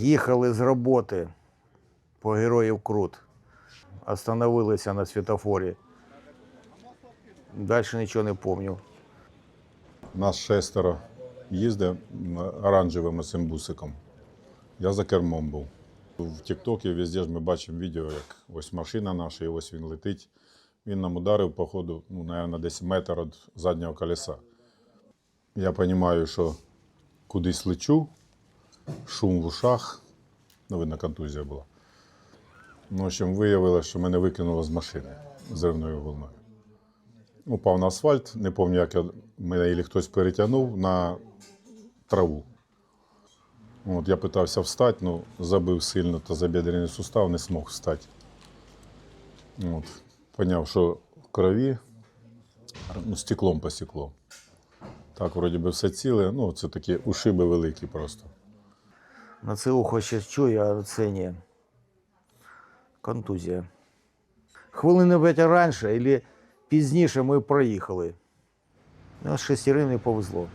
Їхали з роботи по героїв Крут. Остановилися на світофорі. Далі нічого не пам'ятаю. Нас шестеро їздив оранжевим цим бусиком. Я за кермом був. В Тіктокі везде ж ми бачимо відео, як ось машина наша, і ось він летить. Він нам ударив, походу, ну, мабуть, десь метр від заднього колеса. Я розумію, що кудись лечу, шум в ушах. Ну, видно, контузія була. Ну, в общем, виявилося, що мене викинуло з машини зривною волною. Упав на асфальт, не пам'ятаю, як я, мене і хтось перетягнув на траву. От, я питався встати, ну, забив сильно та забідрений сустав, не змог встати. От, поняв, що в крові ну, стеклом посікло. Так, вроді би, все ціле, ну, це такі ушиби великі просто. На це ухо ще чує, а це ні. Контузія. Хвилини п'ять раніше або пізніше ми проїхали. У шестерим не повезло.